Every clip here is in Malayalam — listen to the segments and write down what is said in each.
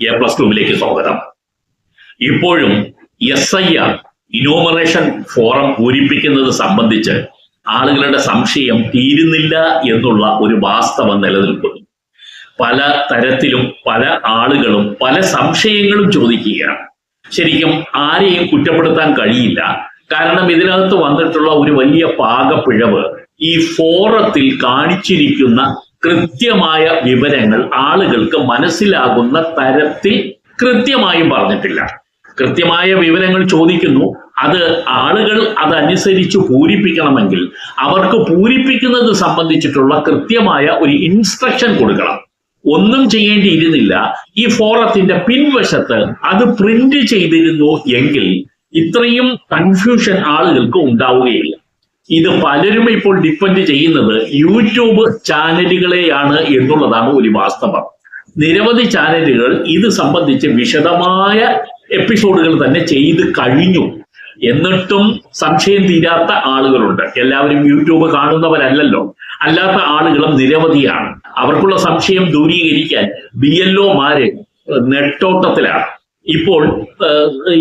എ പ്ലസ് ടുവിലേക്ക് സ്വാഗതം. ഇപ്പോഴും S I R enumeration form പൂരിപ്പിക്കുന്നത് സംബന്ധിച്ച് ആളുകളുടെ സംശയം തീരുന്നില്ല എന്നുള്ള ഒരു വാസ്തവം നിലനിൽക്കുന്നു. പല തരത്തിലും പല ആളുകളും പല സംശയങ്ങളും ചോദിക്കുകയാണ്. ശരിക്കും ആരെയും കുറ്റപ്പെടുത്താൻ കഴിയില്ല. കാരണം ഇതിനകത്ത് വന്നിട്ടുള്ള ഒരു വലിയ പാകപ്പിഴവ് ഈ ഫോറത്തിൽ കാണിച്ചിരിക്കുന്ന കൃത്യമായ വിവരങ്ങൾ ആളുകൾക്ക് മനസ്സിലാകുന്ന തരത്തിൽ കൃത്യമായും പറഞ്ഞിട്ടില്ല. കൃത്യമായ വിവരങ്ങൾ ചോദിക്കുന്നു. അത് ആളുകൾ അതനുസരിച്ച് പൂരിപ്പിക്കണമെങ്കിൽ അവർക്ക് പൂരിപ്പിക്കുന്നത് സംബന്ധിച്ചിട്ടുള്ള കൃത്യമായ ഒരു ഇൻസ്ട്രക്ഷൻ കൊടുക്കണം. ഒന്നും ചെയ്യേണ്ടിയിരുന്നില്ല. ഈ ഫോറത്തിന്റെ പിൻവശത്ത് അത് പ്രിന്റ് ചെയ്തിരുന്നു എങ്കിൽ ഇത്രയും കൺഫ്യൂഷൻ ആളുകൾക്ക് ഉണ്ടാവുകയില്ല. ഇത് പലരും ഇപ്പോൾ ഡിപ്പെൻഡ് ചെയ്യുന്നത് യൂട്യൂബ് ചാനലുകളെയാണ് എന്നുള്ളതാണ് ഒരു വാസ്തവം. നിരവധി ചാനലുകൾ ഇത് സംബന്ധിച്ച് വിശദമായ എപ്പിസോഡുകൾ തന്നെ ചെയ്ത് കഴിഞ്ഞു. എന്നിട്ടും സംശയം തീരാത്ത ആളുകളുണ്ട്. എല്ലാവരും യൂട്യൂബ് കാണുന്നവരല്ലല്ലോ. അല്ലാത്ത ആളുകളും നിരവധിയാണ്. അവർക്കുള്ള സംശയം ദൂരീകരിക്കാൻ ബി എൽ ഒമാര് നെട്ടോട്ടത്തിലാണ്. ഇപ്പോൾ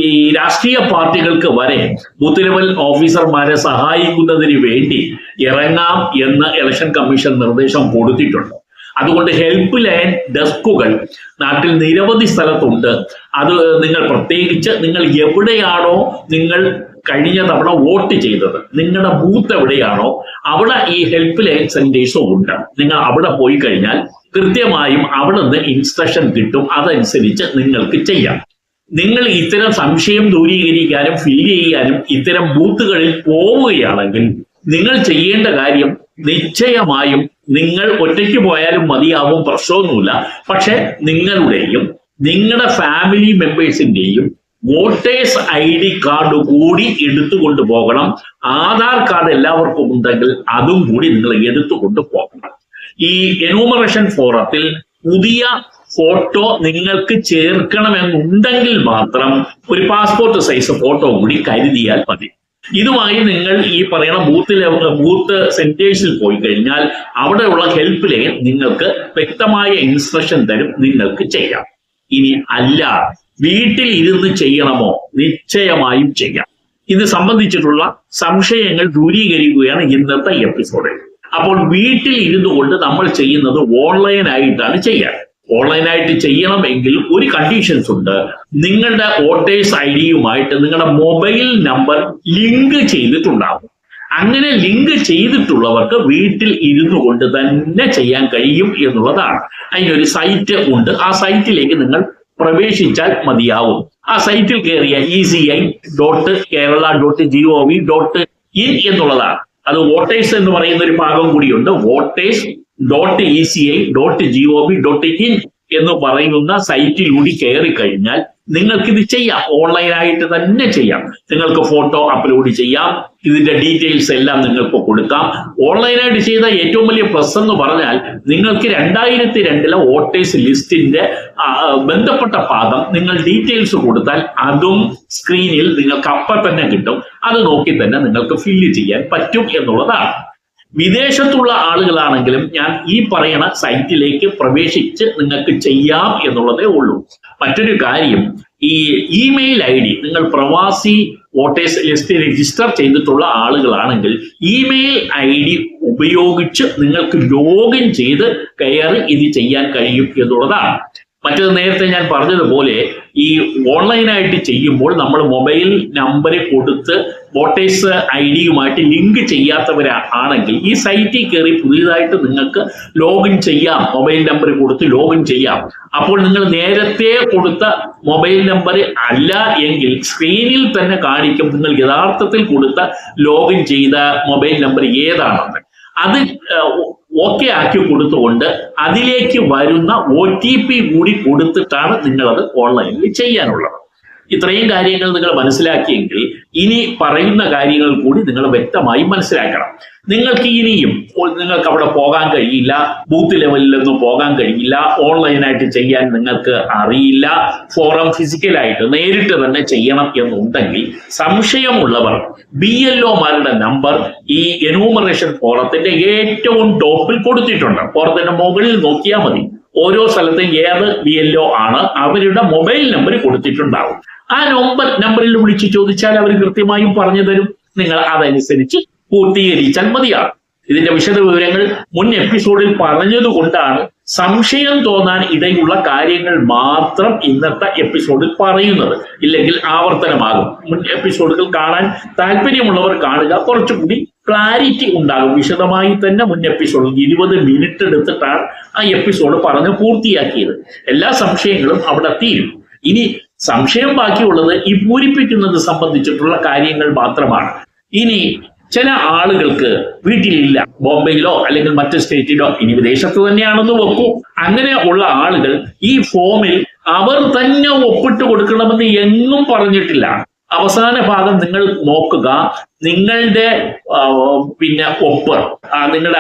ഈ രാഷ്ട്രീയ പാർട്ടികൾക്ക് വരെ ബൂത്ത് ലെവൽ ഓഫീസർമാരെ സഹായിക്കുന്നതിന് വേണ്ടി ഇറങ്ങാം എന്ന് ഇലക്ഷൻ കമ്മീഷൻ നിർദ്ദേശം കൊടുത്തിട്ടുണ്ട്. അതുകൊണ്ട് ഹെൽപ്പ് ലൈൻ ഡെസ്കുകൾ നാട്ടിൽ നിരവധി സ്ഥലത്തുണ്ട്. അത് നിങ്ങൾ പ്രത്യേകിച്ച് നിങ്ങൾ എവിടെയാണോ നിങ്ങൾ കഴിഞ്ഞ തവണ വോട്ട് ചെയ്തത് നിങ്ങളുടെ ബൂത്ത് എവിടെയാണോ അവിടെ ഈ ഹെൽപ്പ് ലൈൻ സെന്റേഴ്സും ഉണ്ട്. നിങ്ങൾ അവിടെ പോയി കഴിഞ്ഞാൽ കൃത്യമായും അവിടെ നിന്ന് ഇൻസ്ട്രക്ഷൻ കിട്ടും. അതനുസരിച്ച് നിങ്ങൾക്ക് ചെയ്യാം. നിങ്ങൾ ഇത്തരം സംശയം ദൂരീകരിക്കാനും ഫീൽ ചെയ്യാനും ഇത്തരം ബൂത്തുകളിൽ പോവുകയാണെങ്കിൽ നിങ്ങൾ ചെയ്യേണ്ട കാര്യം നിശ്ചയമായും നിങ്ങൾ ഒറ്റയ്ക്ക് പോയാലും മതിയാവും പ്രശ്നമൊന്നുമില്ല. പക്ഷെ നിങ്ങളുടെയും നിങ്ങളുടെ ഫാമിലി മെമ്പേഴ്സിന്റെയും വോട്ടേഴ്സ് ഐ ഡി കാർഡ് കൂടി എടുത്തുകൊണ്ട് പോകണം ആധാർ കാർഡ് എല്ലാവർക്കും ഉണ്ടെങ്കിൽ അതും കൂടി നിങ്ങൾ എടുത്തുകൊണ്ട് പോകണം ഈ എനൂമറേഷൻ ഫോറത്തിൽ പുതിയ ഫോട്ടോ നിങ്ങൾക്ക് ചേർക്കണമെന്നുണ്ടെങ്കിൽ മാത്രം ഒരു പാസ്പോർട്ട് സൈസ് ഫോട്ടോ കൂടി കരുതിയാൽ മതി. ഇതുമായി നിങ്ങൾ ഈ പറയുന്ന ലെവൽ ബൂത്ത് സെന്റേഴ്സിൽ പോയി കഴിഞ്ഞാൽ അവിടെയുള്ള ഹെൽപ്പ് ലൈൻ നിങ്ങൾക്ക് വ്യക്തമായ ഇൻസ്ട്രക്ഷൻ തരും നിങ്ങൾക്ക് ചെയ്യാം. ഇനി അല്ല വീട്ടിൽ ഇരുന്ന് ചെയ്യണമോ? നിശ്ചയമായും ചെയ്യാം. ഇത് സംബന്ധിച്ചിട്ടുള്ള സംശയങ്ങൾ ദൂരീകരിക്കുകയാണ് ഇന്നത്തെ എപ്പിസോഡിൽ അപ്പോൾ വീട്ടിൽ ഇരുന്നു കൊണ്ട് നമ്മൾ ചെയ്യുന്നത് ഓൺലൈൻ ആയിട്ടാണ് ചെയ്യാൻ ഓൺലൈനായിട്ട് ചെയ്യണമെങ്കിൽ ഒരു കണ്ടീഷൻസ് ഉണ്ട്. നിങ്ങളുടെ വോട്ടേഴ്സ് ഐ ഡിയുമായിട്ട് നിങ്ങളുടെ മൊബൈൽ നമ്പർ ലിങ്ക് ചെയ്തിട്ടുണ്ടാവും. അങ്ങനെ ലിങ്ക് ചെയ്തിട്ടുള്ളവർക്ക് വീട്ടിൽ ഇരുന്നു കൊണ്ട് തന്നെ ചെയ്യാൻ കഴിയും എന്നുള്ളതാണ്. അതിനൊരു സൈറ്റ് ഉണ്ട്. ആ സൈറ്റിലേക്ക് നിങ്ങൾ പ്രവേശിച്ചാൽ മതിയാവും. ആ സൈറ്റിൽ കയറിയ E C I dot Kerala dot G O V dot in എന്നുള്ളതാണ്. അത് വോട്ടേഴ്സ് എന്ന് പറയുന്ന ഒരു ഭാഗം കൂടിയുണ്ട്. Voters dot E C I dot G O V dot in എന്ന് പറയുന്ന സൈറ്റിലൂടി കയറി കഴിഞ്ഞാൽ നിങ്ങൾക്ക് ഇത് ചെയ്യാം. ഓൺലൈനായിട്ട് തന്നെ ചെയ്യാം. നിങ്ങൾക്ക് ഫോട്ടോ അപ്ലോഡ് ചെയ്യാം. ഇതിന്റെ ഡീറ്റെയിൽസ് എല്ലാം നിങ്ങൾക്ക് കൊടുക്കാം. ഓൺലൈനായിട്ട് ചെയ്ത ഏറ്റവും വലിയ പ്ലസ് എന്ന് പറഞ്ഞാൽ നിങ്ങൾക്ക് രണ്ടായിരത്തി രണ്ടിലെ വോട്ടേഴ്സ് ലിസ്റ്റിന്റെ ബന്ധപ്പെട്ട പാദം നിങ്ങൾ ഡീറ്റെയിൽസ് കൊടുത്താൽ അതും സ്ക്രീനിൽ നിങ്ങൾക്ക് അപ്പം തന്നെ കിട്ടും. അത് നോക്കി തന്നെ നിങ്ങൾക്ക് ഫില്ല് ചെയ്യാൻ പറ്റും എന്നുള്ളതാണ്. വിദേശത്തുള്ള ആളുകളാണെങ്കിലും ഞാൻ ഈ പറയുന്ന സൈറ്റിലേക്ക് പ്രവേശിച്ച് നിങ്ങൾക്ക് ചെയ്യാം എന്നുള്ളതേ ഉള്ളൂ. മറ്റൊരു കാര്യം ഈ ഇമെയിൽ ഐ ഡി നിങ്ങൾ പ്രവാസി വോട്ടേഴ്സ് ലിസ്റ്റ് രജിസ്റ്റർ ചെയ്തിട്ടുള്ള ആളുകളാണെങ്കിൽ ഇമെയിൽ ഐ ഡി ഉപയോഗിച്ച് നിങ്ങൾക്ക് ലോഗിൻ ചെയ്ത് കയറി ഇത് ചെയ്യാൻ കഴിയും എന്നുള്ളതാണ്. മറ്റത് നേരത്തെ ഞാൻ പറഞ്ഞതുപോലെ ഈ ഓൺലൈനായിട്ട് ചെയ്യുമ്പോൾ നമ്മൾ മൊബൈൽ നമ്പർ കൊടുത്ത് വോട്ടേഴ്സ് ഐ ഡിയുമായിട്ട് ലിങ്ക് ചെയ്യാത്തവരാണെങ്കിൽ ഈ സൈറ്റിൽ കയറി പുതിയതായിട്ട് നിങ്ങൾക്ക് ലോഗിൻ ചെയ്യാം മൊബൈൽ നമ്പർ കൊടുത്ത് ലോഗിൻ ചെയ്യാം. അപ്പോൾ നിങ്ങൾ നേരത്തെ കൊടുത്ത മൊബൈൽ നമ്പർ അല്ല എങ്കിൽ സ്ക്രീനിൽ തന്നെ കാണിക്കും നിങ്ങൾ യഥാർത്ഥത്തിൽ കൊടുത്ത ലോഗിൻ ചെയ്ത മൊബൈൽ നമ്പർ ഏതാണെന്ന്. അത് ഓക്കെ ആക്കി കൊടുത്തുകൊണ്ട് അതിലേക്ക് വരുന്ന ഒ ടി പി കൂടി കൊടുത്തിട്ടാണ് നിങ്ങളത് ഓൺലൈനിൽ ചെയ്യാനുള്ളത്. ഇത്രയും കാര്യങ്ങൾ നിങ്ങൾ മനസ്സിലാക്കിയെങ്കിൽ ഇനി പറയുന്ന കാര്യങ്ങൾ കൂടി നിങ്ങൾ വ്യക്തമായി മനസ്സിലാക്കണം. നിങ്ങൾക്ക് ഇനിയും നിങ്ങൾക്ക് അവിടെ പോകാൻ കഴിയില്ല ബൂത്ത് ലെവലിൽ ലെവലിലൊന്നും പോകാൻ കഴിയില്ല ഓൺലൈനായിട്ട് ചെയ്യാൻ നിങ്ങൾക്ക് അറിയില്ല ഫോറം ഫിസിക്കലായിട്ട് നേരിട്ട് തന്നെ ചെയ്യണം എന്നുണ്ടെങ്കിൽ സംശയമുള്ളവർ ബി എൽ ഒമാരുടെ നമ്പർ ഈ എനൂമറേഷൻ ഫോറത്തിന്റെ ഏറ്റവും ടോപ്പിൽ കൊടുത്തിട്ടുണ്ട്. ഫോറത്തിന്റെ മുകളിൽ നോക്കിയാൽ മതി. ഓരോ സ്ഥലത്തും ഏത് ബി എൽ ഒ ആണ് അവരുടെ മൊബൈൽ നമ്പർ കൊടുത്തിട്ടുണ്ടാവും. ആ നമ്പർ നമ്പറിൽ വിളിച്ച് ചോദിച്ചാൽ അവർ കൃത്യമായും പറഞ്ഞു തരും. നിങ്ങൾ അതനുസരിച്ച് പൂർത്തീകരിച്ചാൽ മതിയാണ് ഇതിന്റെ വിശദ വിവരങ്ങൾ മുൻ എപ്പിസോഡിൽ പറഞ്ഞതുകൊണ്ടാണ് സംശയം തോന്നാൻ ഇടയുള്ള കാര്യങ്ങൾ മാത്രം ഇന്നത്തെ എപ്പിസോഡിൽ പറയുന്നത്. ഇല്ലെങ്കിൽ ആവർത്തനമാകും. മുൻ എപ്പിസോഡുകൾ കാണാൻ താല്പര്യമുള്ളവർ കാണുക. കുറച്ചുകൂടി ക്ലാരിറ്റി ഉണ്ടാകും. വിശദമായി തന്നെ മുൻ എപ്പിസോഡിൽ ഇരുപത് മിനിറ്റ് എടുത്തിട്ടാണ് ആ എപ്പിസോഡ് പറഞ്ഞ് പൂർത്തിയാക്കിയത്. എല്ലാ സംശയങ്ങളും അവിടെ തീരും. ഇനി സംശയം ബാക്കിയുള്ളത് ഈ പൂരിപ്പിക്കുന്നത് സംബന്ധിച്ചിട്ടുള്ള കാര്യങ്ങൾ മാത്രമാണ്. ഇനി ചില ആളുകൾക്ക് വീട്ടിലില്ല. ബോംബെയിലോ അല്ലെങ്കിൽ മറ്റു സ്റ്റേറ്റിലോ ഇനി വിദേശത്ത് തന്നെയാണെന്ന് വെക്കൂ. അങ്ങനെ ഉള്ള ആളുകൾ ഈ ഫോമിൽ അവർ തന്നെ ഒപ്പിട്ട് കൊടുക്കണമെന്ന് എങ്ങും പറഞ്ഞിട്ടില്ല. അവസാന ഭാഗം നിങ്ങൾ നോക്കുക. നിങ്ങളുടെ പിന്നെ ഒപ്പ്. നിങ്ങളുടെ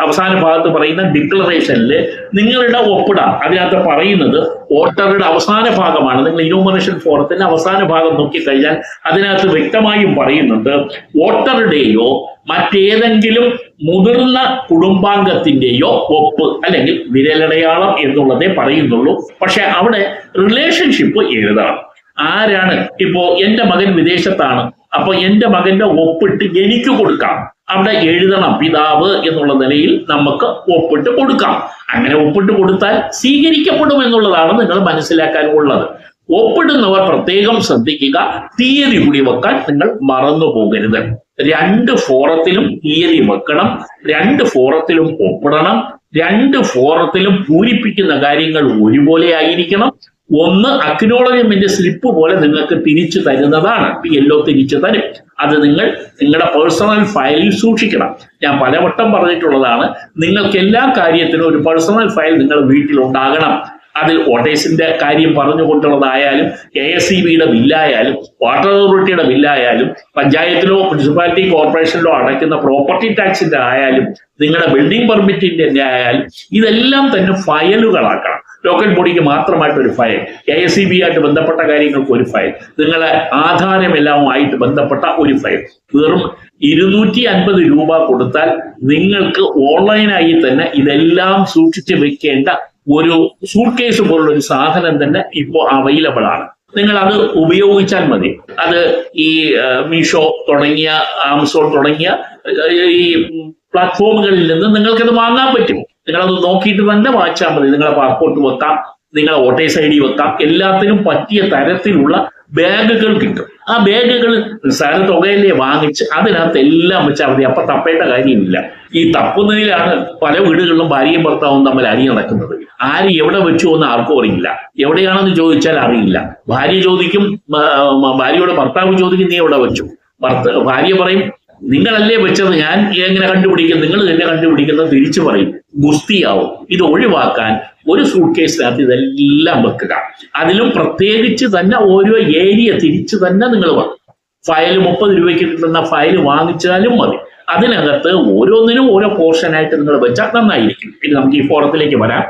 അവസാന ഭാഗത്ത് പറയുന്ന ഡിക്ലറേഷനിൽ നിങ്ങളുടെ ഒപ്പിട. അതിനകത്ത് പറയുന്നത് വോട്ടറുടെ അവസാന ഭാഗമാണ്. നിങ്ങൾ ഇനോമിനേഷൻ ഫോറത്തിന്റെ അവസാന ഭാഗം നോക്കിക്കഴിഞ്ഞാൽ അതിനകത്ത് വ്യക്തമായും പറയുന്നുണ്ട് വോട്ടറുടെയോ മറ്റേതെങ്കിലും മുതിർന്ന കുടുംബാംഗത്തിന്റെയോ ഒപ്പ് അല്ലെങ്കിൽ വിരലടയാളം എന്നുള്ളതേ പറയുന്നുള്ളൂ. പക്ഷെ അവിടെ റിലേഷൻഷിപ്പ് എഴുതണം. ആരാണ്? ഇപ്പോ എന്റെ മകൻ വിദേശത്താണ്. അപ്പൊ എന്റെ മകന്റെ ഒപ്പിട്ട് എനിക്ക് കൊടുക്കാം. അവിടെ എഴുതണം പിതാവ് എന്നുള്ള നിലയിൽ നമുക്ക് ഒപ്പിട്ട് കൊടുക്കാം. അങ്ങനെ ഒപ്പിട്ട് കൊടുത്താൽ സ്വീകരിക്കപ്പെടും എന്നുള്ളതാണ് നിങ്ങൾ മനസ്സിലാക്കാനുള്ളത് ഒപ്പിടുന്നവർ പ്രത്യേകം ശ്രദ്ധിക്കുക തീയതി കൂടി വെക്കാൻ നിങ്ങൾ മറന്നു പോകരുത്. രണ്ട് ഫോറത്തിലും തീയതി വെക്കണം രണ്ട് ഫോറത്തിലും ഒപ്പിടണം രണ്ട് ഫോറത്തിലും പൂരിപ്പിക്കുന്ന കാര്യങ്ങൾ ഒരുപോലെ ആയിരിക്കണം ഒന്ന് അക്നോളജ്മെന്റ് സ്ലിപ്പ് പോലെ നിങ്ങൾക്ക് തിരിച്ചു തരുന്നതാണ്. പി എല്ലോ തിരിച്ചു തരും. അത് നിങ്ങൾ നിങ്ങളുടെ പേഴ്സണൽ ഫയലിൽ സൂക്ഷിക്കണം. ഞാൻ പലവട്ടം പറഞ്ഞിട്ടുള്ളതാണ് നിങ്ങൾക്ക് എല്ലാ കാര്യത്തിനും ഒരു പേഴ്സണൽ ഫയൽ നിങ്ങൾ വീട്ടിൽ ഉണ്ടാകണം. അതിൽ ഓട്ടേഴ്സിന്റെ കാര്യം പറഞ്ഞുകൊണ്ടുള്ളതായാലും കെ എസ് സി ബിയുടെ ബില്ലായാലും വാട്ടർ അതോറിറ്റിയുടെ ബില്ലായാലും പഞ്ചായത്തിലോ മുനിസിപ്പാലിറ്റി കോർപ്പറേഷനിലോ അടയ്ക്കുന്ന പ്രോപ്പർട്ടി ടാക്സിന്റെ ആയാലും നിങ്ങളുടെ ബിൽഡിംഗ് പെർമിറ്റിന്റെ ആയാലും ഇതെല്ലാം തന്നെ ഫയലുകളാക്കണം ലോക്കൽ ബോഡിക്ക് മാത്രമായിട്ട് ഒരു file K S E B ആയിട്ട് ബന്ധപ്പെട്ട കാര്യങ്ങൾക്ക് ഒരു ഫയൽ നിങ്ങളെ ആധാരമെല്ലാമായിട്ട് ബന്ധപ്പെട്ട ഒരു ഫയൽ വെറും ഇരുന്നൂറ്റി അൻപത് രൂപ കൊടുത്താൽ നിങ്ങൾക്ക് ഓൺലൈനായി തന്നെ ഇതെല്ലാം സൂക്ഷിച്ച് വെക്കേണ്ട ഒരു സൂട്ട് കേസ് പോലുള്ള ഒരു സാധനം തന്നെ ഇപ്പോൾ അവൈലബിൾ ആണ് നിങ്ങൾ അത് ഉപയോഗിച്ചാൽ മതി അത് ഈ മീഷോ തുടങ്ങിയ ആമസോൺ തുടങ്ങിയ ഈ പ്ലാറ്റ്ഫോമുകളിൽ നിന്ന് നിങ്ങൾക്കത് വാങ്ങാൻ പറ്റും നിങ്ങളത് നോക്കിയിട്ട് തന്നെ വായിച്ചാൽ മതി. നിങ്ങളെ പാസ്പോർട്ട് വെക്കാം നിങ്ങളെ വോട്ടേഴ്സ് ഐ ഡി വെക്കാം. എല്ലാത്തിനും പറ്റിയ തരത്തിലുള്ള ബാഗുകൾ കിട്ടും. ആ ബാഗുകൾ നിസ്സാര തുകയല്ലേ വാങ്ങിച്ച് അതിനകത്ത് എല്ലാം വെച്ചാൽ മതി. അപ്പൊ തപ്പേണ്ട കാര്യമില്ല. ഈ തപ്പുന്നതിലാണ് പല വീടുകളിലും ഭാര്യയും ഭർത്താവും തമ്മിൽ അരി നടക്കുന്നത്. ആര് എവിടെ വെച്ചു എന്ന് ആർക്കും അറിയില്ല. എവിടെയാണെന്ന് ചോദിച്ചാൽ അറിയില്ല. ഭാര്യ ചോദിക്കും ഭാര്യയോട് ഭർത്താവ് ചോദിക്കും നീ എവിടെ വെച്ചു? ഭർത്ത ഭാര്യ പറയും നിങ്ങളല്ലേ വെച്ചത്? ഞാൻ എങ്ങനെ കണ്ടുപിടിക്കും? നിങ്ങൾ തന്നെ കണ്ടുപിടിക്കുന്നത് തിരിച്ചു പറയും. ഗുസ്തിയാവും ഇത് ഒഴിവാക്കാൻ ഒരു സൂട്ട് കേസിനകത്ത് ഇതെല്ലാം വെക്കുക. അതിലും പ്രത്യേകിച്ച് തന്നെ ഓരോ ഏരിയ തിരിച്ചു തന്നെ നിങ്ങൾ വന്നു ഫയൽ മുപ്പത് രൂപയ്ക്ക് കിട്ടുന്ന ഫയൽ വാങ്ങിച്ചാലും മതി. അതിനകത്ത് ഓരോന്നിനും ഓരോ പോർഷനായിട്ട് നിങ്ങൾ വെച്ചാൽ നന്നായിരിക്കും. പിന്നെ നമുക്ക് ഈ ഫോറത്തിലേക്ക് വരാം.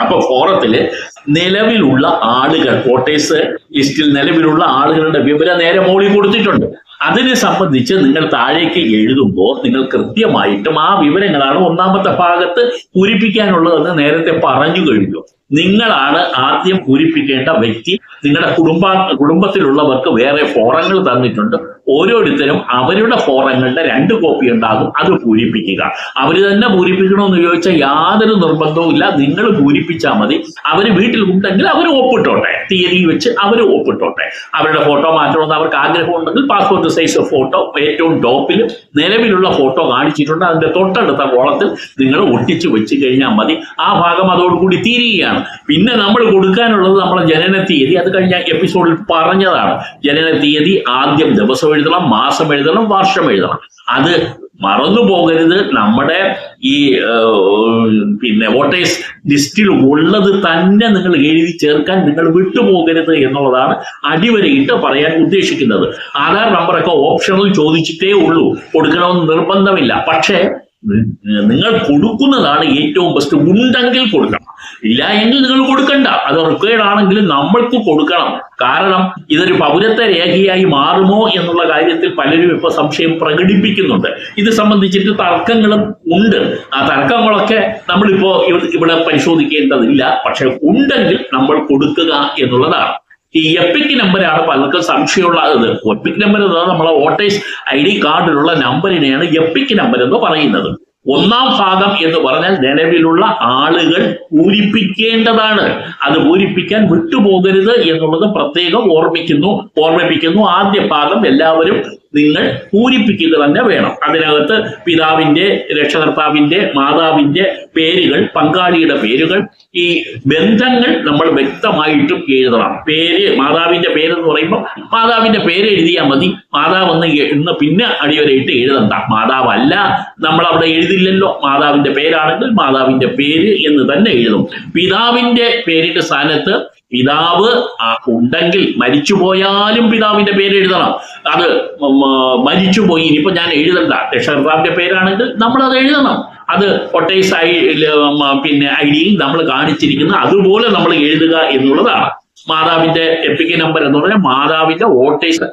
അപ്പൊ ഫോറത്തിൽ നിലവിലുള്ള ആളുകൾ വോട്ടേഴ്സ് ലിസ്റ്റിൽ നിലവിലുള്ള ആളുകളുടെ വിവരം നേരെ മോളി കൊടുത്തിട്ടുണ്ട്. അതിനെ സംബന്ധിച്ച് നിങ്ങൾ താഴേക്ക് എഴുതുമ്പോൾ നിങ്ങൾ കൃത്യമായിട്ടും ആ വിവരങ്ങളാണ് ഒന്നാമത്തെ ഭാഗത്ത് പൂരിപ്പിക്കാനുള്ളതെന്ന് നേരത്തെ പറഞ്ഞു കഴിഞ്ഞു. നിങ്ങളാണ് ആദ്യം പൂരിപ്പിക്കേണ്ട വ്യക്തി. നിങ്ങളുടെ കുടുംബ കുടുംബത്തിലുള്ളവർക്ക് വേറെ ഫോറങ്ങൾ തന്നിട്ടുണ്ട്. ഓരോരുത്തരും അവരുടെ ഫോറങ്ങളുടെ രണ്ട് കോപ്പി ഉണ്ടാകും. അത് പൂരിപ്പിക്കുക. അവർ തന്നെ പൂരിപ്പിക്കണമെന്ന് ചോദിച്ചാൽ യാതൊരു നിർബന്ധവും ഇല്ല. നിങ്ങൾ പൂരിപ്പിച്ചാൽ മതി. അവർ വീട്ടിൽ ഉണ്ടെങ്കിൽ അവർ ഒപ്പിട്ടോട്ടെ. തീയതി വെച്ച് അവർ ഒപ്പിട്ടോട്ടെ. അവരുടെ ഫോട്ടോ മാറ്റണമെന്ന് അവർക്ക് ആഗ്രഹം ഉണ്ടെങ്കിൽ പാസ്പോർട്ട് സൈസ് ഫോട്ടോ ഏറ്റവും ടോപ്പിൽ നിലവിലുള്ള ഫോട്ടോ കാണിച്ചിട്ടുണ്ട്. അതിന്റെ തൊട്ടടുത്ത കോളത്തിൽ നിങ്ങൾ ഒട്ടിച്ച് വെച്ച് കഴിഞ്ഞാൽ മതി. ആ ഭാഗം അതോടുകൂടി തീരുകയാണ്. പിന്നെ നമ്മൾ കൊടുക്കാനുള്ളത് നമ്മളെ ജനന തീയതി അത് കഴിഞ്ഞ എപ്പിസോഡിൽ പറഞ്ഞതാണ്. ജനന തീയതി ആദ്യം ദിവസം എഴുതണം മാസം എഴുതണം വർഷം എഴുതണം. അത് മറന്നു പോകരുത്. നമ്മുടെ ഈ പിന്നെ വോട്ടേഴ്സ് ലിസ്റ്റിൽ ഉള്ളത് തന്നെ നിങ്ങൾ എഴുതി ചേർക്കാൻ നിങ്ങൾ വിട്ടുപോകരുത് എന്നുള്ളതാണ് അടിവരയിട്ട് പറയാൻ ഉദ്ദേശിക്കുന്നത്. ആധാർ നമ്പറൊക്കെ ഓപ്ഷണൽ ചോദിച്ചിട്ടേ ഉള്ളൂ. കൊടുക്കണമെന്ന് നിർബന്ധമില്ല. പക്ഷേ നിങ്ങൾ കൊടുക്കുന്നതാണ് ഏറ്റവും ബെസ്റ്റ് ഉണ്ടെങ്കിൽ കൊടുക്കണം. ഇല്ല എങ്കിൽ നിങ്ങൾ കൊടുക്കണ്ട. അത് റിക്വയർഡ് ആണെങ്കിലും നമ്മൾക്ക് കൊടുക്കണം. കാരണം ഇതൊരു പൗരത്വ രേഖയായി മാറുമോ എന്നുള്ള കാര്യത്തിൽ പലരും ഇപ്പൊ സംശയം പ്രകടിപ്പിക്കുന്നുണ്ട്. ഇത് സംബന്ധിച്ചിട്ട് തർക്കങ്ങളും ഉണ്ട്. ആ തർക്കങ്ങളൊക്കെ നമ്മളിപ്പോ ഇവ- ഇവിടെ പരിശോധിക്കേണ്ടതില്ല. പക്ഷെ ഉണ്ടെങ്കിൽ നമ്മൾ കൊടുക്കുക എന്നുള്ളതാണ്. ഈ എപ്പിക് നമ്പറാണ് പലർക്കും സംശയമുള്ളത് എപ്പിക് നമ്പർ എന്ന് പറഞ്ഞാൽ നമ്മളെ വോട്ടേഴ്സ് ഐ ഡി കാർഡിലുള്ള നമ്പറിനെയാണ് എപ്പിക് നമ്പർ എന്ന് പറയുന്നത്. ഒന്നാം ഭാഗം എന്ന് പറഞ്ഞാൽ നിലവിലുള്ള ആളുകൾ പൂരിപ്പിക്കേണ്ടതാണ്. അത് പൂരിപ്പിക്കാൻ വിട്ടുപോകരുത് എന്നുള്ളത് പ്രത്യേകം ഓർമ്മിക്കുന്നു ഓർമ്മിപ്പിക്കുന്നു. ആദ്യ ഭാഗം എല്ലാവരും നിങ്ങൾ പൂരിപ്പിക്കുക തന്നെ വേണം. അതിനകത്ത് പിതാവിന്റെ രക്ഷകർത്താവിന്റെ മാതാവിന്റെ പേരുകൾ പങ്കാളിയുടെ പേരുകൾ ഈ ബന്ധങ്ങൾ നമ്മൾ വ്യക്തമായിട്ടും എഴുതണം. പേര് മാതാവിന്റെ പേരെന്ന് പറയുമ്പോൾ മാതാവിന്റെ പേര് എഴുതിയാൽ മതി. മാതാവ് എന്ന് ഇന്ന് പിന്നെ അടിവരയിട്ട് എഴുതണ്ട. മാതാവല്ല നമ്മൾ അവിടെ എഴുതില്ലല്ലോ. മാതാവിന്റെ പേരാണെങ്കിൽ മാതാവിന്റെ പേര് എന്ന് തന്നെ എഴുതും. പിതാവിന്റെ പേരിന്റെ സ്ഥാനത്ത് പിതാവ് ഉണ്ടെങ്കിൽ ഉണ്ടെങ്കിൽ മരിച്ചുപോയാലും പിതാവിന്റെ പേര് എഴുതണം. അത് മരിച്ചു പോയി ഇനിയിപ്പോ ഞാൻ എഴുതണ്ട. രക്ഷകർത്താവിന്റെ പേരാണെങ്കിൽ നമ്മൾ അത് എഴുതണം അത് ഒട്ടേസ് ഐ പിന്നെ ഐ ഡിയിൽ നമ്മൾ കാണിച്ചിരിക്കുന്ന അതുപോലെ നമ്മൾ എഴുതുക എന്നുള്ളതാണ്. മാതാവിന്റെ എപ്പിക് നമ്പർ എന്ന് പറഞ്ഞാൽ മാതാവിന്റെ വോട്ടേഴ്സ്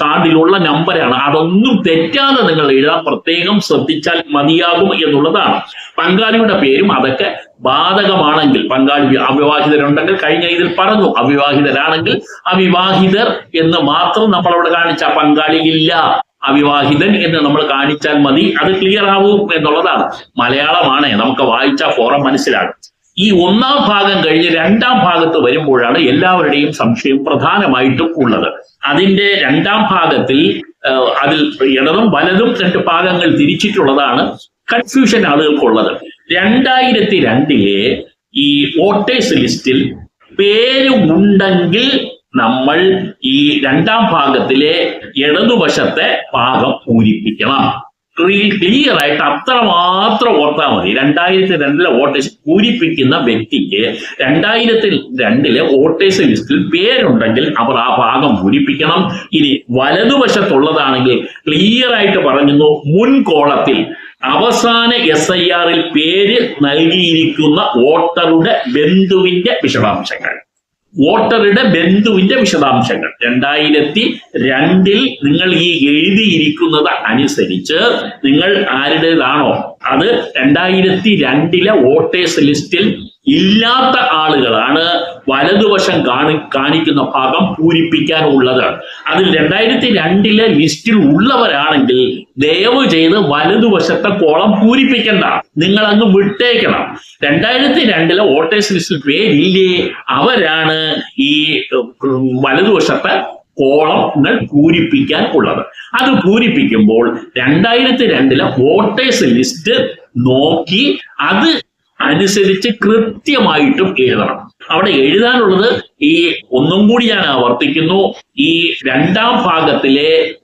കാർഡിലുള്ള നമ്പറാണ് അതൊന്നും തെറ്റാതെ നിങ്ങൾ എഴുതാൻ പ്രത്യേകം ശ്രദ്ധിച്ചാൽ മതിയാകും എന്നുള്ളതാണ്. പങ്കാളിയുടെ പേരും അതൊക്കെ ബാധകമാണെങ്കിൽ പങ്കാളി അവിവാഹിതരുണ്ടെങ്കിൽ കഴിഞ്ഞ ഇതിൽ പറഞ്ഞു അവിവാഹിതരാണെങ്കിൽ അവിവാഹിതർ എന്ന് മാത്രം നമ്മൾ അവിടെ കാണിച്ച പങ്കാളി ഇല്ല. അവിവാഹിതൻ എന്ന് നമ്മൾ കാണിച്ചാൽ മതി അത് ക്ലിയർ ആവും എന്നുള്ളതാണ്. മലയാളമാണ് നമുക്ക് വായിച്ച ഫോറം മനസ്സിലാകും. ഈ ഒന്നാം ഭാഗം കഴിഞ്ഞ് രണ്ടാം ഭാഗത്ത് വരുമ്പോഴാണ് എല്ലാവരുടെയും സംശയം പ്രധാനമായിട്ടും ഉള്ളത്. അതിന്റെ രണ്ടാം ഭാഗത്തിൽ അതിൽ ഇടതും വലതും രണ്ട് ഭാഗങ്ങൾ തിരിച്ചിട്ടുള്ളതാണ് കൺഫ്യൂഷൻ ആളുകൾക്കുള്ളത്. രണ്ടായിരത്തി രണ്ടിലെ ഈ വോട്ടേഴ്സ് ലിസ്റ്റിൽ പേരുമുണ്ടെങ്കിൽ നമ്മൾ ഈ രണ്ടാം ഭാഗത്തിലെ ഇടതുവശത്തെ ഭാഗം പൂരിപ്പിക്കണം. ക്ലിയർ ആയിട്ട് അത്രമാത്രം ഓർത്താൽ മതി. രണ്ടായിരത്തി രണ്ടിലെ വോട്ടേഴ്സ് പൂരിപ്പിക്കുന്ന വ്യക്തിക്ക് രണ്ടായിരത്തി രണ്ടിലെ വോട്ടേഴ്സ് ലിസ്റ്റിൽ പേരുണ്ടെങ്കിൽ അവർ ആ ഭാഗം പൂരിപ്പിക്കണം. ഇനി വലതുവശത്തുള്ളതാണെങ്കിൽ ക്ലിയർ ആയിട്ട് പറഞ്ഞു മുൻ അവസാന എസ് ഐ ആറിൽ പേര് നൽകിയിരിക്കുന്ന വോട്ടറുടെ ബന്ധുവിന്റെ വിശദാംശങ്ങൾ. വോട്ടറുടെ ബന്ധുവിന്റെ വിശദാംശങ്ങൾ. രണ്ടായിരത്തി രണ്ടിൽ നിങ്ങൾ ഈ എഴുതിയിരിക്കുന്നത് അനുസരിച്ച് നിങ്ങൾ ആരുടേതാണോ? അത് രണ്ടായിരത്തി രണ്ടിലെ വോട്ടേഴ്സ് ലിസ്റ്റിൽ ഇല്ലാത്ത ആളുകളാണ് വലതുവശം കാണി കാണിക്കുന്ന ഭാഗം പൂരിപ്പിക്കാനുള്ളത്. അതിൽ രണ്ടായിരത്തി രണ്ടിലെ ലിസ്റ്റിൽ ഉള്ളവരാണെങ്കിൽ ദയവ് ചെയ്ത് വലതുവശത്തെ കോളം പൂരിപ്പിക്കണ്ട. നിങ്ങൾ അങ്ങ് വിട്ടേക്കണം. രണ്ടായിരത്തി രണ്ടിലെ വോട്ടേഴ്സ് ലിസ്റ്റിൽ പേരില്ലേ? അവരാണ് ഈ വലതുവശത്തെ കോളങ്ങൾ പൂരിപ്പിക്കാൻ ഉള്ളത്. അത് പൂരിപ്പിക്കുമ്പോൾ രണ്ടായിരത്തി രണ്ടിലെ വോട്ടേഴ്സ് ലിസ്റ്റ് നോക്കി അത് അനുസരിച്ച് കൃത്യമായിട്ടും എഴുതണം. അവിടെ എഴുതാനുള്ളത് ഈ ഒന്നും കൂടി ഞാൻ ആവർത്തിക്കുന്നു. ഈ രണ്ടാം ഭാഗത്തിലെ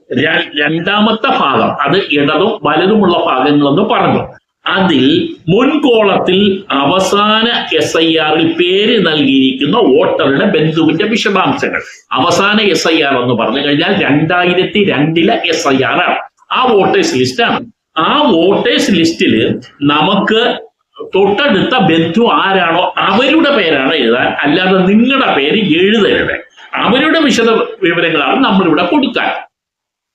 രണ്ടാമത്തെ ഭാഗം അത് ഇടതും വലതുമുള്ള ഭാഗങ്ങളെന്ന് പറഞ്ഞു. അതിൽ മുൻകോളത്തിൽ അവസാന എസ് ഐ ആറിൽ പേര് നൽകിയിരിക്കുന്ന വോട്ടറുടെ ബന്ധുവിന്റെ വിശദാംശങ്ങൾ. അവസാന എസ് ഐ ആർ എന്ന് പറഞ്ഞു കഴിഞ്ഞാൽ രണ്ടായിരത്തി രണ്ടിലെ എസ് ഐ ആർ ആണ്. ആ വോട്ടേഴ്സ് ലിസ്റ്റാണ് ആ വോട്ടേഴ്സ് ലിസ്റ്റിൽ നമുക്ക് തൊട്ടടുത്ത ബന്ധു ആരാണോ അവരുടെ പേരാണ് എഴുതാൻ. അല്ലാതെ നിങ്ങളുടെ പേര് എഴുതരുത്. അവരുടെ വിശദ വിവരങ്ങളാണ് നമ്മളിവിടെ കൊടുക്കാൻ.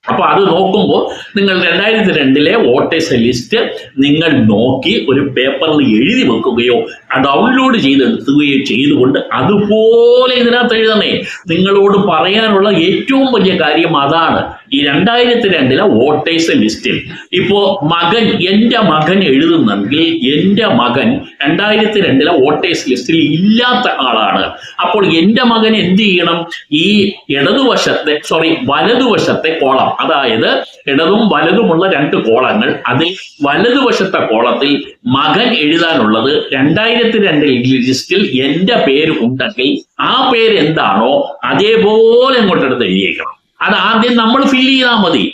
അപ്പൊ അത് നോക്കുമ്പോൾ നിങ്ങൾ രണ്ടായിരത്തി രണ്ടിലെ വോട്ടേഴ്സ് ലിസ്റ്റ് നിങ്ങൾ നോക്കി ഒരു പേപ്പറിൽ എഴുതി വെക്കുകയോ ഡൗൺലോഡ് ചെയ്തെടുക്കുകയോ ചെയ്തുകൊണ്ട് അതുപോലെ ഇതിനകത്ത് എഴുതണേ. നിങ്ങളോട് പറയാനുള്ള ഏറ്റവും വലിയ കാര്യം അതാണ്. ഈ രണ്ടായിരത്തി രണ്ടിലെ വോട്ടേഴ്സ് ലിസ്റ്റിൽ. ഇപ്പോ മകൻ എന്റെ മകൻ എഴുതുന്നെങ്കിൽ എന്റെ മകൻ രണ്ടായിരത്തി രണ്ടിലെ വോട്ടേഴ്സ് ലിസ്റ്റിൽ ഇല്ലാത്ത ആളാണ്. അപ്പോൾ എന്റെ മകൻ എന്ത് ചെയ്യണം? ഈ ഇടതുവശത്തെ സോറി വലതുവശത്തെ കോളം അതായത് ഇടതും വലതുമുള്ള രണ്ട് കോളങ്ങൾ അതിൽ വലതുവശത്തെ കോളത്തിൽ മകൻ എഴുതാനുള്ളത് രണ്ടായിരത്തി രണ്ടിൽ ലിസ്റ്റിൽ എന്റെ പേര് ഉണ്ടെങ്കിൽ ആ പേര് എന്താണോ അതേപോലെ ഇങ്ങോട്ടെടുത്ത് എഴുതിയേക്കണം. അത് ആദ്യം നമ്മൾ ഫില്ല് ചെയ്താൽ മതി.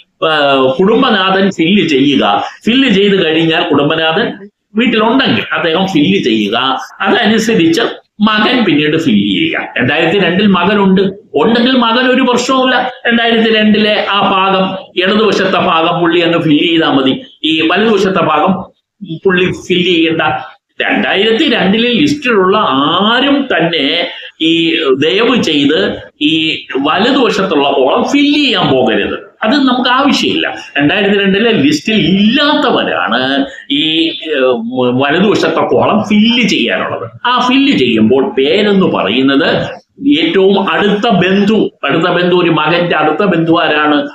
കുടുംബനാഥൻ ഫില്ല് ചെയ്യുക. ഫില്ല് ചെയ്ത് കഴിഞ്ഞാൽ കുടുംബനാഥൻ വീട്ടിലുണ്ടെങ്കിൽ അദ്ദേഹം ഫില്ല് ചെയ്യുക. അതനുസരിച്ച് മകൻ പിന്നീട് ഫില്ല് ചെയ്യുക. രണ്ടായിരത്തി രണ്ടിൽ മകനുണ്ട്. ഉണ്ടെങ്കിൽ മകൻ ഒരു പ്രശ്നവുമില്ല. രണ്ടായിരത്തി രണ്ടിലെ ആ ഭാഗം ഇടതുവശത്തെ ഭാഗം പുള്ളി അങ്ങ് ഫില്ല് ചെയ്താൽ മതി. ഈ വലതുവശത്തെ ഭാഗം പുള്ളി ഫില്ല് ചെയ്യേണ്ട. രണ്ടായിരത്തി രണ്ടിലെ ലിസ്റ്റിലുള്ള ആരും തന്നെ ഈ ദയവ് ചെയ്ത് ഈ വലതുവശത്തുള്ള കോളം ഫില്ല് ചെയ്യാൻ പോകരുത്. അത് നമുക്ക് ആവശ്യമില്ല. രണ്ടായിരത്തി രണ്ടിലെ ലിസ്റ്റിൽ ഇല്ലാത്തവരാണ് ഈ വലതുവശത്തെ കോളം ഫില്ല് ചെയ്യാനുള്ളത്. ആ ഫില്ല് ചെയ്യുമ്പോൾ പേരെന്ന് പറയുന്നത് ഏറ്റവും അടുത്ത ബന്ധു അടുത്ത ബന്ധു ഒരു മകന്റെ അടുത്ത ബന്ധു ആരാണ്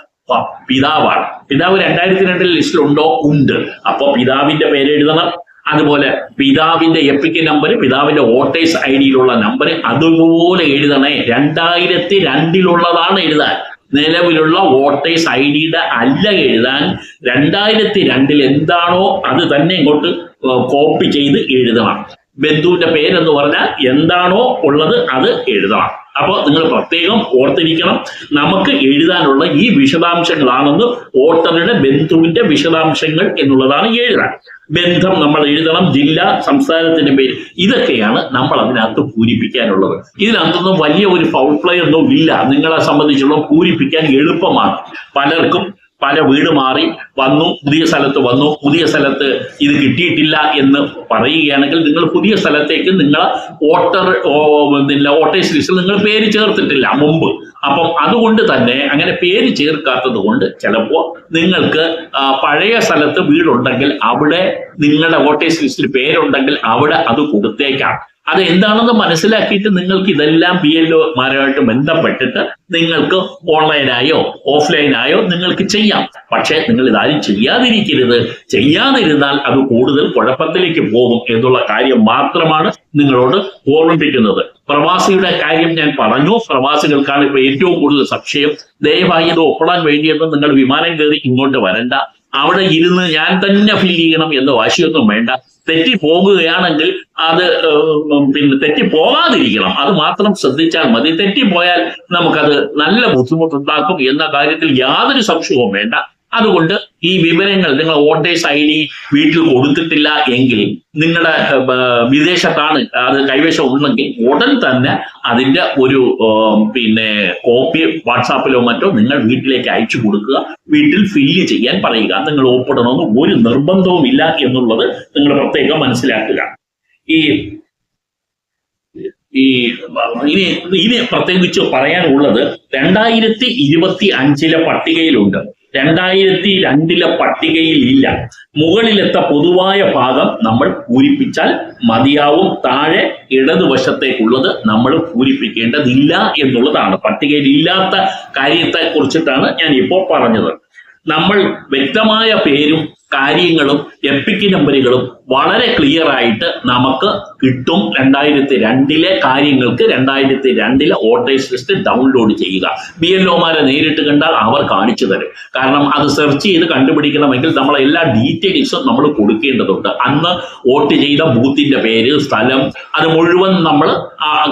പിതാവാണ്. പിതാവ് രണ്ടായിരത്തി രണ്ടിൽ ലിസ്റ്റിലുണ്ടോ ഉണ്ട്. അപ്പൊ പിതാവിന്റെ പേര് എഴുതണം. അതുപോലെ പിതാവിന്റെ എപ്പിക്ക് നമ്പർ പിതാവിന്റെ വോട്ടേഴ്സ് ഐ ഡിയിലുള്ള നമ്പർ അതുപോലെ എഴുതണേ. രണ്ടായിരത്തി രണ്ടിലുള്ളതാണ് എഴുതാൻ. നിലവിലുള്ള വോട്ടേഴ്സ് ഐ ഡിയുടെ അല്ല എഴുതാൻ. രണ്ടായിരത്തി രണ്ടിൽ എന്താണോ അത് തന്നെ ഇങ്ങോട്ട് കോപ്പി ചെയ്ത് എഴുതണം. ബന്ധുവിന്റെ പേരെന്ന് പറഞ്ഞാൽ എന്താണോ ഉള്ളത് അത് എഴുതണം. അപ്പോൾ നിങ്ങൾ പ്രത്യേകം ഓർത്തിരിക്കണം നമുക്ക് എഴുതാനുള്ള ഈ വിശദാംശങ്ങളാണെന്ന് വോട്ടറുടെ ബന്ധുവിന്റെ വിശദാംശങ്ങൾ എന്നുള്ളതാണ് എഴുതാൻ. ബന്ധം നമ്മൾ എഴുതണം ജില്ല സംസ്ഥാനത്തിന്റെ പേര് ഇതൊക്കെയാണ് നമ്മൾ അതിനകത്ത് പൂരിപ്പിക്കാനുള്ളത്. ഇതിനകത്തൊന്നും വലിയ ഒരു ഫൗൾ പ്ലേ ഒന്നും ഇല്ല. നിങ്ങളെ സംബന്ധിച്ചുള്ള പൂരിപ്പിക്കാൻ എളുപ്പമാണ്. പലർക്കും പല വീട് മാറി വന്നു പുതിയ സ്ഥലത്ത് വന്നു പുതിയ സ്ഥലത്ത് ഇത് കിട്ടിയിട്ടില്ല എന്ന് പറയുകയാണെങ്കിൽ നിങ്ങൾ പുതിയ സ്ഥലത്തേക്ക് നിങ്ങൾ വോട്ടർ വോട്ടേഴ്സ് ലിസ്റ്റിൽ നിങ്ങൾ പേര് ചേർത്തിട്ടില്ല മുമ്പ്. അപ്പം അതുകൊണ്ട് തന്നെ അങ്ങനെ പേര് ചേർക്കാത്തത് കൊണ്ട് ചിലപ്പോൾ നിങ്ങൾക്ക് പഴയ സ്ഥലത്ത് വീടുണ്ടെങ്കിൽ അവിടെ നിങ്ങളുടെ വോട്ടേഴ്സ് ലിസ്റ്റിൽ പേരുണ്ടെങ്കിൽ അവിടെ അത് കൊടുത്തേക്കാം. അത് എന്താണെന്ന് മനസ്സിലാക്കിയിട്ട് നിങ്ങൾക്ക് ഇതെല്ലാം പി എൽ ഒമാരുമായിട്ട് ബന്ധപ്പെട്ടിട്ട് നിങ്ങൾക്ക് ഓൺലൈനായോ ഓഫ്ലൈനായോ നിങ്ങൾക്ക് ചെയ്യാം. പക്ഷേ നിങ്ങൾ ഇതാരും ചെയ്യാതിരിക്കരുത്. ചെയ്യാതിരുന്നാൽ അത് കൂടുതൽ കുഴപ്പത്തിലേക്ക് പോകും എന്നുള്ള കാര്യം മാത്രമാണ് നിങ്ങളോട് ഓർമ്മിപ്പിക്കുന്നത്. പ്രവാസിയുടെ കാര്യം ഞാൻ പറഞ്ഞു. പ്രവാസികൾക്കാണ് ഇപ്പൊ ഏറ്റവും കൂടുതൽ സംശയം. ദയവായി ഇത് ഒപ്പിടാൻ വേണ്ടിയെന്ന് നിങ്ങൾ വിമാനം കയറി ഇങ്ങോട്ട് വരണ്ട. അവിടെ ഇരുന്ന് ഞാൻ തന്നെ ഫീൽ ചെയ്യണം എന്ന വാശിയൊന്നും വേണ്ട. തെറ്റി പോകുകയാണെങ്കിൽ അത് പിന്നെ തെറ്റി പോകാതിരിക്കണം അത് മാത്രം ശ്രദ്ധിച്ചാൽ മതി. തെറ്റിപ്പോയാൽ നമുക്കത് നല്ല ബുദ്ധിമുട്ടുണ്ടാക്കും എന്ന കാര്യത്തിൽ യാതൊരു സംശയവും വേണ്ട. അതുകൊണ്ട് ഈ വിവരങ്ങൾ നിങ്ങൾ വോട്ടേഴ്സ് ഐ ഡി വീട്ടിൽ കൊടുത്തിട്ടില്ല എങ്കിൽ നിങ്ങളുടെ വിദേശത്താണ് അത് കൈവശം ഉണ്ടെങ്കിൽ ഉടൻ തന്നെ അതിന്റെ ഒരു പിന്നെ കോപ്പി വാട്സാപ്പിലോ മറ്റോ നിങ്ങൾ വീട്ടിലേക്ക് അയച്ചു കൊടുക്കുക. വീട്ടിൽ ഫില്ല് ചെയ്യാൻ പറയുക. നിങ്ങൾ ഒപ്പിടണമെന്ന് ഒരു നിർബന്ധവും ഇല്ല എന്നുള്ളത് നിങ്ങൾ പ്രത്യേകം മനസ്സിലാക്കുക. ഈ ഈ ഇനി ഇനി പ്രത്യേകിച്ച് പറയാനുള്ളത് രണ്ടായിരത്തി ഇരുപത്തി അഞ്ചിലെ പട്ടികയിലുണ്ട്. രണ്ടായിരത്തി രണ്ടിലെ പട്ടികയിൽ ഇല്ല മുകളിലത്തെ പൊതുവായ ഭാഗം നമ്മൾ പൂരിപ്പിച്ചാൽ മതിയാവും. താഴെ ഇടതുവശത്തേക്കുള്ളത് നമ്മൾ പൂരിപ്പിക്കേണ്ടതില്ല എന്നുള്ളതാണ്. പട്ടികയിൽ ഇല്ലാത്ത കാര്യത്തെ കുറിച്ചിട്ടാണ് ഞാൻ ഇപ്പോൾ പറഞ്ഞത്. നമ്മൾ വ്യക്തമായ പേരും കാര്യങ്ങളും എപ്പിക് നമ്പറുകളും വളരെ ക്ലിയർ ആയിട്ട് നമുക്ക് കിട്ടും രണ്ടായിരത്തി രണ്ടിലെ കാര്യങ്ങൾക്ക് രണ്ടായിരത്തി രണ്ടിലെ വോട്ടേഴ്സ് ലിസ്റ്റ് ഡൗൺലോഡ് ചെയ്യുക. ബി എൽ ഒമാരെ നേരിട്ട് കണ്ടാൽ അവർ കാണിച്ചു തരും. കാരണം അത് സെർച്ച് ചെയ്ത് കണ്ടുപിടിക്കണമെങ്കിൽ നമ്മൾ എല്ലാ ഡീറ്റെയിൽസും നമ്മൾ കൊടുക്കേണ്ടതുണ്ട്. അന്ന് വോട്ട് ചെയ്ത ബൂത്തിന്റെ പേര് സ്ഥലം അത് മുഴുവൻ നമ്മൾ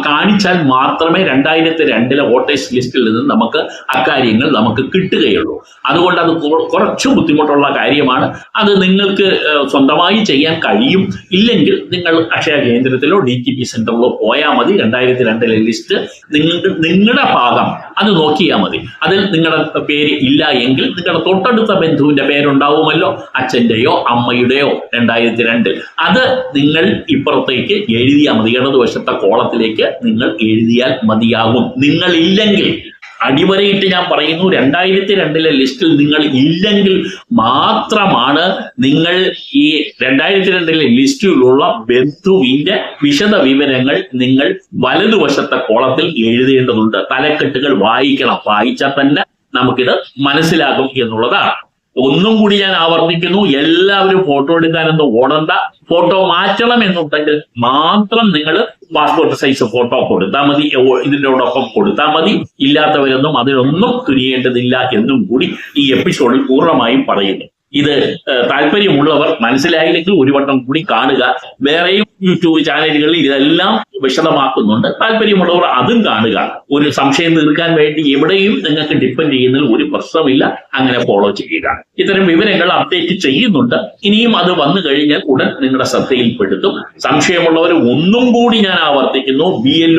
കാണിച്ചാൽ മാത്രമേ രണ്ടായിരത്തി രണ്ടിലെ വോട്ടേഴ്സ് ലിസ്റ്റിൽ നിന്ന് നമുക്ക് അക്കാര്യങ്ങൾ നമുക്ക് കിട്ടുകയുള്ളൂ. അതുകൊണ്ട് അത് കുറച്ച് ബുദ്ധിമുട്ടുള്ള കാര്യമാണ്. അത് നിങ്ങൾക്ക് സ്വന്തമായി ചെയ്യാൻ കഴിയും. ഇല്ലെങ്കിൽ നിങ്ങൾ അക്ഷയ കേന്ദ്രത്തിലോ ഡി ടി പി സെന്ററിലോ പോയാൽ മതി. രണ്ടായിരത്തി രണ്ടിലെ ലിസ്റ്റ് നിങ്ങൾക്ക് നിങ്ങളുടെ ഭാഗം അത് നോക്കിയാൽ മതി. അതിൽ നിങ്ങളുടെ പേര് ഇല്ല എങ്കിൽ നിങ്ങളുടെ തൊട്ടടുത്ത ബന്ധുവിന്റെ പേരുണ്ടാവുമല്ലോ. അച്ഛന്റെയോ അമ്മയുടെയോ രണ്ടായിരത്തി രണ്ട് അത് നിങ്ങൾ ഇപ്പുറത്തേക്ക് എഴുതിയാൽ മതി. ഇടതുവശത്തെ കോളത്തിലേക്ക് നിങ്ങൾ എഴുതിയാൽ മതിയാകും. നിങ്ങൾ ഇല്ലെങ്കിൽ അടിവരയിട്ട് ഞാൻ പറയുന്നു രണ്ടായിരത്തി രണ്ടിലെ ലിസ്റ്റിൽ നിങ്ങൾ ഇല്ലെങ്കിൽ മാത്രമാണ് നിങ്ങൾ ഈ രണ്ടായിരത്തി രണ്ടിലെ ലിസ്റ്റിലുള്ള ബന്ധുവിന്റെ വിശദ വിവരങ്ങൾ നിങ്ങൾ വലതുവശത്തെ കോളത്തിൽ എഴുതേണ്ടതുണ്ട്. തലക്കെട്ടുകൾ വായിക്കണം. വായിച്ചാൽ തന്നെ നമുക്കിത് മനസ്സിലാകും എന്നുള്ളതാണ്. ഒന്നും കൂടി ഞാൻ ആവർത്തിക്കുന്നു. എല്ലാവരും ഫോട്ടോ എടുക്കാനൊന്നും ഓടണ്ട. ഫോട്ടോ മാറ്റണം എന്നുണ്ടെങ്കിൽ മാത്രം നിങ്ങൾ പാസ്പോർട്ട് സൈസ് ഫോട്ടോ കൊടുത്താൽ മതി. ഇതിനോടൊപ്പം കൊടുത്താൽ മതി. ഇല്ലാത്തവരൊന്നും അതിനൊന്നും തുനിയേണ്ടതില്ല എന്നും കൂടി ഈ എപ്പിസോഡിൽ പൂർണമായും പറയുന്നു. ഇത് താല്പര്യമുള്ളവർ മനസ്സിലായില്ലെങ്കിൽ ഒരു വട്ടം കൂടി കാണുക. വേറെയും യൂട്യൂബ് ചാനലുകളിൽ ഇതെല്ലാം വിശദമാക്കുന്നുണ്ട്. താല്പര്യമുള്ളവർ അതും കാണുക. ഒരു സംശയം തീർക്കാൻ വേണ്ടി എവിടെയും നിങ്ങൾക്ക് ഡിപ്പെൻഡ് ചെയ്യുന്നതിൽ ഒരു പ്രശ്നമില്ല. അങ്ങനെ ഫോളോ ചെയ്യുക. ഇത്തരം വിവരങ്ങൾ അപ്ഡേറ്റ് ചെയ്യുന്നുണ്ട്. ഇനിയും അത് വന്നു കഴിഞ്ഞാൽ ഉടൻ നിങ്ങളുടെ ശ്രദ്ധയിൽപ്പെടുത്തും. സംശയമുള്ളവർ ഒന്നും കൂടി ഞാൻ ആവർത്തിക്കുന്നു. ബി എൽ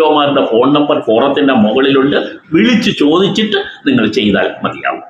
ഫോൺ നമ്പർ ഫോറത്തിന്റെ മുകളിലുണ്ട്. വിളിച്ച് ചോദിച്ചിട്ട് നിങ്ങൾ ചെയ്താൽ മതിയാവും.